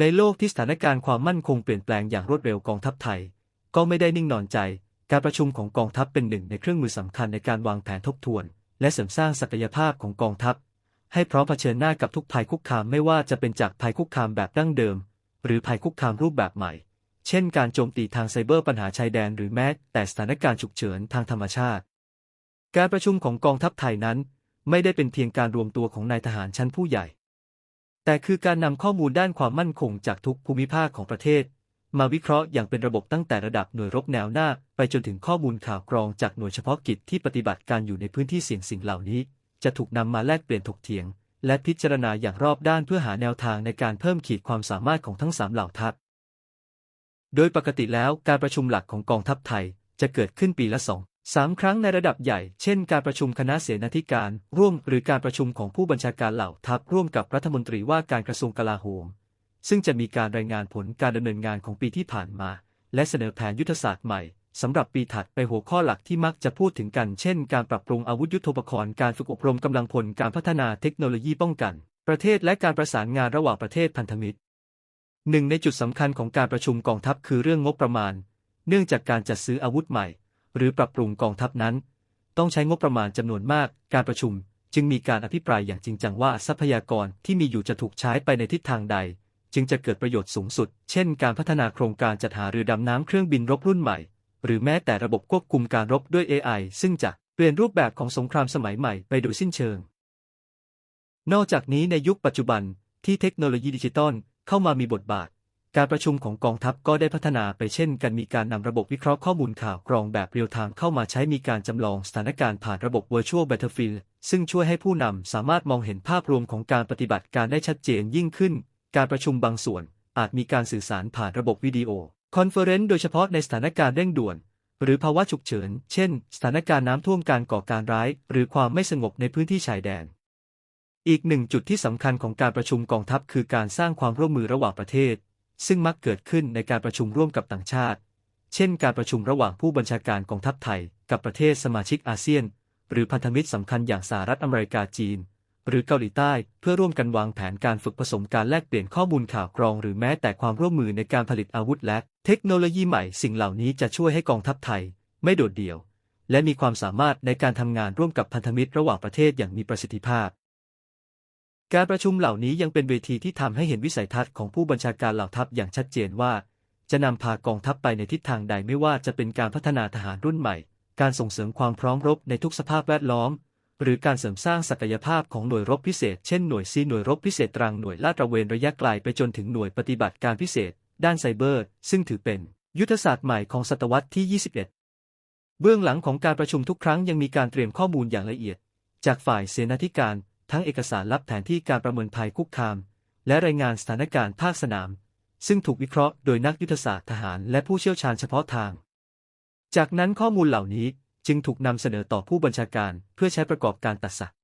ในโลกที่สถานการณ์ความมั่นคงเปลี่ยนแปลงอย่างรวดเร็วกองทัพไทย ก็ไม่ได้นิ่งนอนใจ การประชุมของกองทัพเป็นหนึ่งในเครื่องมือสำคัญในการวางแผนทบทวน และเสริมสร้างศักยภาพของกองทัพ ให้พร้อมเผชิญหน้ากับทุกภัยคุกคามไม่ว่าจะเป็นจากภัยคุกคามแบบดั้งเดิม หรือภัยคุกคามรูปแบบใหม่ เช่น การโจมตีทางไซเบอร์ปัญหาชายแดนหรือแม้แต่สถานการณ์ฉุกเฉินทางธรรมชาติ การประชุมของกองทัพไทยนั้น ไม่ได้เป็นเพียงการรวมตัวของนายทหารชั้นผู้ใหญ่ แต่คือการนำข้อมูลด้านความมั่นคงจากทุกภูมิภาคของประเทศ มาวิเคราะห์อย่างเป็นระบบตั้งแต่ระดับหน่วยรบแนวหน้า ไปจนถึงข้อมูลข่าวกรองจากหน่วยเฉพาะกิจที่ปฏิบัติการอยู่ในพื้นที่เสี่ยงสิ่งเหล่านี้ จะถูกนำมาแลกเปลี่ยนถกเถียง และพิจารณาอย่างรอบด้านเพื่อหาแนวทางในการเพิ่มขีดความสามารถของทั้งสามเหล่าทัพ โดยปกติแล้วการประชุมหลักของกองทัพไทยจะเกิดขึ้นปีละสอง สามครั้งในระดับใหญ่ เช่น การประชุมคณะเสนาธิการ ร่วมหรือการประชุมของผู้บัญชาการเหล่าทัพร่วมกับรัฐมนตรีว่าการกระทรวงกลาโหม ซึ่งจะมีการรายงานผลการดำเนินงานของปีที่ผ่านมา และเสนอแผนยุทธศาสตร์ใหม่สำหรับปีถัดไปหัวข้อหลักที่มักจะพูดถึงกัน เช่น การปรับปรุงอาวุธยุทโธปกรณ์การฝึกอบรมกำลังพลการพัฒนาเทคโนโลยีป้องกัน ประเทศและการประสานงานระหว่างประเทศพันธมิตรหนึ่งในจุดสำคัญของการประชุมกองทัพคือเรื่องงบประมาณ เนื่องจากการจัดซื้ออาวุธใหม่ หรือปรับปรุงกองทัพนั้น ต้องใช้งบประมาณจำนวนมาก การประชุม จึงมีการอภิปรายอย่างจริงจังว่าทรัพยากรที่มีอยู่จะถูกใช้ไปในทิศทางใด จึงจะเกิดประโยชน์สูงสุด เช่น การพัฒนาโครงการจัดหาเรือดำน้ำเครื่องบินรบรุ่นใหม่ หรือแม้แต่ระบบควบคุมการรบด้วย AI ซึ่งจะเปลี่ยนรูปแบบของสงครามสมัยใหม่ไปโดยสิ้นเชิง นอกจากนี้ในยุคปัจจุบันที่เทคโนโลยีดิจิตอลเข้ามามีบทบาท การประชุมของกองทัพก็ได้พัฒนาไปเช่นกันมีการนำระบบวิเคราะห์ข้อมูลข่าวกรองแบบเรียลไทม์เข้ามาใช้มีการจำลองสถานการณ์ผ่านระบบ Virtual Battlefield ซึ่งช่วยให้ผู้นำสามารถมองเห็นภาพรวมของการปฏิบัติการได้ชัดเจนยิ่งขึ้น การประชุมบางส่วน อาจมีการสื่อสารผ่านระบบวิดีโอ คอนเฟอเรนซ์โดยเฉพาะในสถานการณ์เร่งด่วน หรือภาวะฉุกเฉิน เช่น สถานการณ์น้ำท่วมการก่อการร้าย หรือความไม่สงบในพื้นที่ชายแดน อีกหนึ่งจุดที่สำคัญของการประชุมกองทัพคือการสร้างความร่วมมือระหว่างประเทศ ซึ่งมักเกิดขึ้นในการประชุมร่วมกับต่างชาติ เช่น การประชุมระหว่างผู้บัญชาการกองทัพไทย กับประเทศสมาชิกอาเซียน หรือพันธมิตรสำคัญอย่างสหรัฐอเมริกาจีน หรือเกาหลีใต้เพื่อร่วมกันวางแผนการฝึกผสมการแลกเปลี่ยนข้อมูลข่าวกรองหรือแม้แต่ความร่วมมือในการผลิตอาวุธและเทคโนโลยีใหม่สิ่งเหล่านี้จะช่วยให้กองทัพไทย ไม่โดดเดี่ยว และมีความสามารถในการทำงานร่วมกับพันธมิตรระหว่างประเทศอย่างมีประสิทธิภาพ การประชุมเหล่านี้ยังเป็นเวทีที่ทำให้เห็นวิสัยทัศน์ของผู้บัญชาการเหล่าทัพอย่างชัดเจนว่า จะนำพากองทัพไปในทิศทางใดไม่ว่าจะเป็นการพัฒนาทหารรุ่นใหม่ การส่งเสริมความพร้อมรบในทุกสภาพแวดล้อม หรือการเสริมสร้างศักยภาพของหน่วยรบพิเศษ เช่นหน่วยซีหน่วยรบพิเศษตรังหน่วยลาดตระเวนระยะไกลไปจนถึงหน่วยปฏิบัติการพิเศษ ด้านไซเบอร์ ซึ่งถือเป็น ยุทธศาสตร์ใหม่ของศตวรรษที่ 21 เบื้องหลังของการประชุมทุกครั้งยังมีการเตรียมข้อมูลอย่างละเอียด จากฝ่ายเสนาธิการ ทั้งเอกสารลับแผนที่การประเมินภัยคุกคาม และรายงานสถานการณ์ภาคสนาม ซึ่งถูกวิเคราะห์โดยนักยุทธศาสตร์ทหารและผู้เชี่ยวชาญเฉพาะทาง จากนั้นข้อมูลเหล่านี้จึงถูกนำเสนอต่อผู้บัญชาการเพื่อใช้ประกอบการตัดสิน